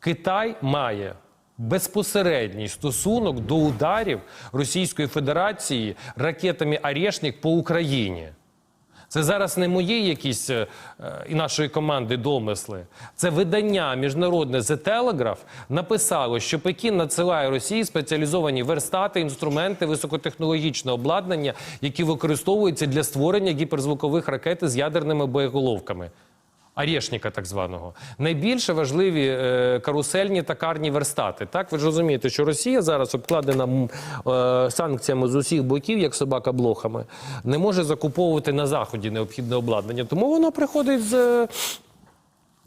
Китай має безпосередній стосунок до ударів Російської Федерації ракетами «Орешник» по Україні. Це зараз не мої якісь е, і нашої команди домисли. Це видання міжнародне The Telegraph написало, що Пекін надсилає Росії спеціалізовані верстати, інструменти, високотехнологічне обладнання, які використовуються для створення гіперзвукових ракет з ядерними боєголовками. Орешника так званого. Найбільше важливі е, карусельні та карні верстати. Так, ви ж розумієте, що Росія зараз обкладена е, санкціями з усіх боків, як собака блохами, не може закуповувати на заході необхідне обладнання. Тому воно приходить з.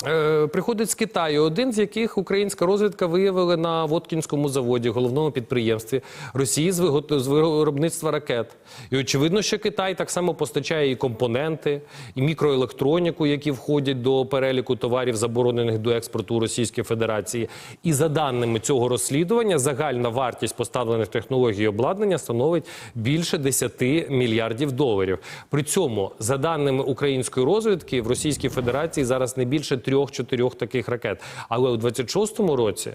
Е, Приходить з Китаю, один з яких українська розвідка виявила на Воткінському заводі, головному підприємстві Росії з виробництва ракет. І очевидно, що Китай так само постачає і компоненти, і мікроелектроніку, які входять до переліку товарів, заборонених до експорту у Російській Федерації. І за даними цього розслідування, загальна вартість поставлених технологій і обладнання становить більше 10 мільярдів доларів. При цьому, за даними української розвідки, в Російській Федерації зараз не більше трьох-чотирьох таких ракет. Але у 26-му році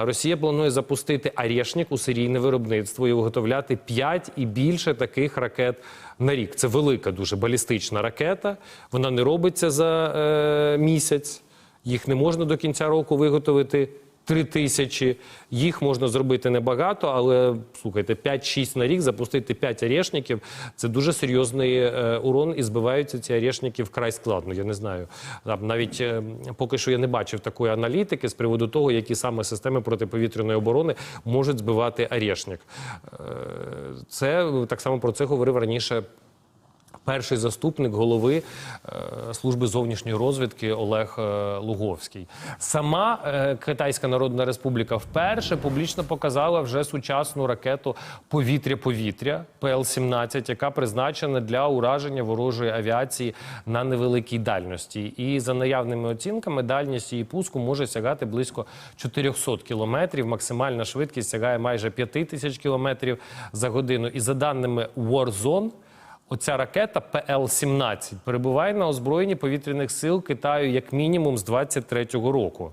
Росія планує запустити «Орешник» у серійне виробництво і виготовляти 5 і більше таких ракет на рік. Це велика, дуже балістична ракета. Вона не робиться за е, місяць. Їх не можна до кінця року виготовити. Три тисячі. Їх можна зробити небагато, але слухайте, 5-6 на рік запустити 5 орешників – це дуже серйозний е, урон, і збиваються ці орешники вкрай складно. Я не знаю. Навіть е, поки що я не бачив такої аналітики з приводу того, які саме системи протиповітряної оборони можуть збивати орешник. Е, це так само про це говорив раніше перший заступник голови е, служби зовнішньої розвідки Олег е, Луговський. Сама е, Китайська Народна Республіка вперше публічно показала вже сучасну ракету повітря-повітря ПЛ-17, яка призначена для ураження ворожої авіації на невеликій дальності. І за наявними оцінками, дальність її пуску може сягати близько 400 кілометрів. Максимальна швидкість сягає майже 5 тисяч кілометрів за годину. І за даними Warzone, Оця ракета ПЛ-17 перебуває на озброєнні повітряних сил Китаю як мінімум з 23-го року.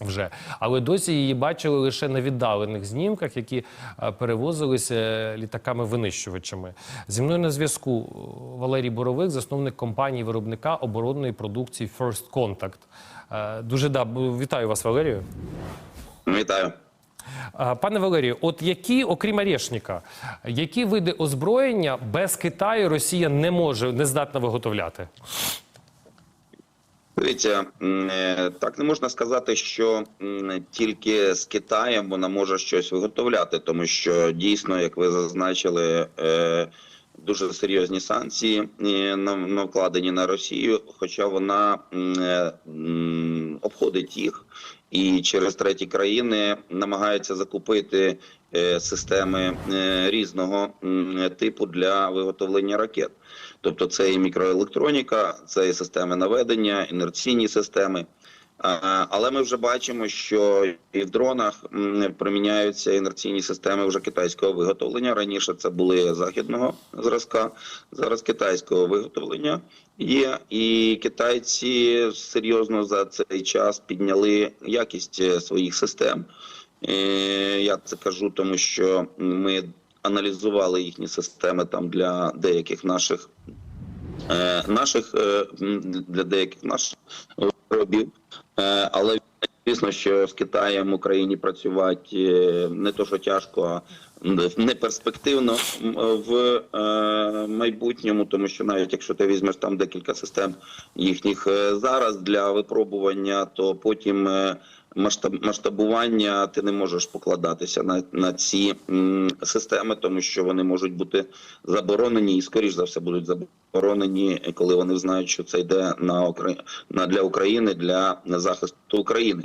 Вже але досі її бачили лише на віддалених знімках, які е, перевозилися літаками-винищувачами. Зі мною на зв'язку е, Валерій Боровик, засновник компанії виробника оборонної продукції First Contact. Е, Дуже да, вітаю вас, Валерію. Вітаю. Е, Пане Валерію, от які, окрім Орешника, які види озброєння без Китаю Росія не може не здатна виготовляти? Дивіться, е, так не можна сказати, що тільки з Китаєм вона може щось виготовляти, тому що дійсно, як ви зазначили, е, дуже серйозні санкції на- накладені на Росію, хоча вона обходить їх і через треті країни намагається закупити е, системи е, різного типу для виготовлення ракет. Тобто це і мікроелектроніка, це і системи наведення, інерційні системи. Але ми вже бачимо, що і в дронах приміняються інерційні системи вже китайського виготовлення. Раніше це були західного зразка, зараз китайського виготовлення є. І китайці серйозно за цей час підняли якість е, своїх систем. Е, Я це кажу, тому що ми аналізували їхні системи там для деяких наших е, наших для деяких наших виробів. Е, Але звісно, що з Китаєм Україні працювати е, не то, що тяжко, а не перспективно м, в е, майбутньому, тому що навіть якщо ти візьмеш там декілька систем їхніх е, зараз для випробування, то потім е, масштаб, масштабування ти не можеш покладатися на, на ці системи, тому що вони можуть бути заборонені і скоріш за все будуть заборонені, коли вони знають, що це йде на Украї... на для України для захисту України.